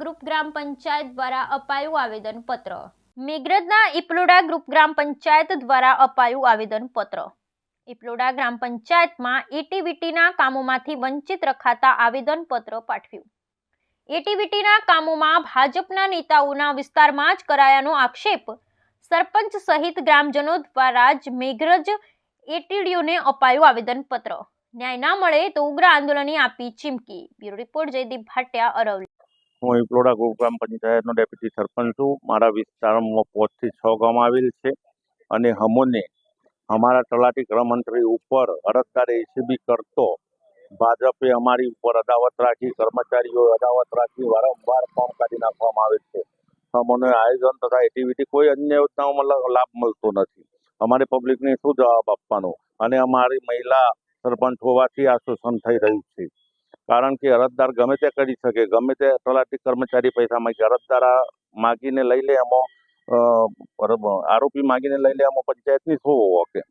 Group ગ્રામ પંચાયત દ્વારા અપાયું આવેદનપત્ર. મેઘરજના ઇપલોડા ગ્રુપ ગ્રામ પંચાયત દ્વારા અપાયું આવેદનપત્ર. ઇપલોડા ગ્રામ પંચાયતમાં એટીવીટીના કામોમાંથી વંચિત રખાતા આવેદનપત્ર પાઠવ્યું. એટીવીટીના કામોમાં ભાજપના નેતાઓના વિસ્તારમાં જ કરાયાનો આક્ષેપ સરપંચ સહિત ગ્રામજનો દ્વારા જ મેઘરજ એટીડીઓને અપાયું આવેદનપત્ર. ન્યાય ના મળે તો ઉગ્ર આંદોલનની આપી ચીમકી. બ્યુરો રિપોર્ટ જયદીપ ભાટિયા અરવલી હું ઇપલોડા ગ્રામ પંચાયતનો ડેપ્યુટી સરપંચ છું. મારા વિસ્તારમાં પોચથી છ ગામ આવેલ છે અને હમોને અમારા તલાટી ગૃહમંત્રી ઉપર અરજદાર એસીબી કરતો ભાજપે અમારી ઉપર અદાવત રાખી કર્મચારીઓ અદાવત રાખી, વારંવાર ફોર્મ કાઢી નાખવામાં આવે છે. અમને આયોજન તથા એક્ટિવિટી કોઈ અન્ય યોજનાઓમાં લાભ મળતો નથી. અમારે પબ્લિકને શું જવાબ આપવાનો? અને અમારી મહિલા સરપંચ હોવાથી આ શોષણ થઈ રહ્યું છે. કારણ કે અરજદાર ગમે તે કરી શકે, ગમે તે તલાટી કર્મચારી પૈસા માંગે અરજદાર માગીને લઈ લે એમાં આરોપી માગીને લઈ લે એમાં પંચાયતની શું કે?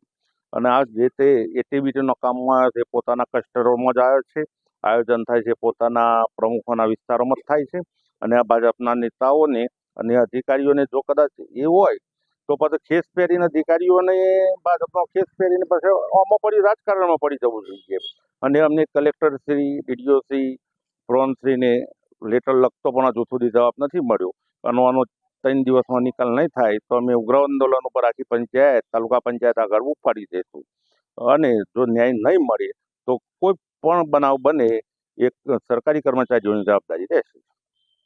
અને આ જે તે એક્ટિવિટીનો કામમાં જે પોતાના કસ્ટરોમાં જ આવ્યો છે, આયોજન થાય છે પોતાના પ્રમુખોના વિસ્તારોમાં જ થાય છે. અને આ ભાજપના નેતાઓને અને અધિકારીઓને જો કદાચ એ હોય તો પછી ખેસ પહેરીને અધિકારીઓને ભાજપનો ખેસ પહેરીને પછી આમાં પડી રાજકારણમાં પડી જવું જોઈએ. અને અમને કલેક્ટરશ્રી ડીડીઓશ્રી પ્રોનશ્રીને લેટર લખતો પણ હજુ સુધી જવાબ નથી મળ્યો. અને આનો ત્રણ દિવસમાં નિકાલ નહીં થાય તો અમે ઉગ્ર આંદોલન ઉપર આખી પંચાયત, તાલુકા પંચાયત આગળ ઉપાડી દઈશું અને જો ન્યાય નહીં મળે તો કોઈ પણ બનાવ બને, એક સરકારી કર્મચારીઓની જવાબદારી રહેશે.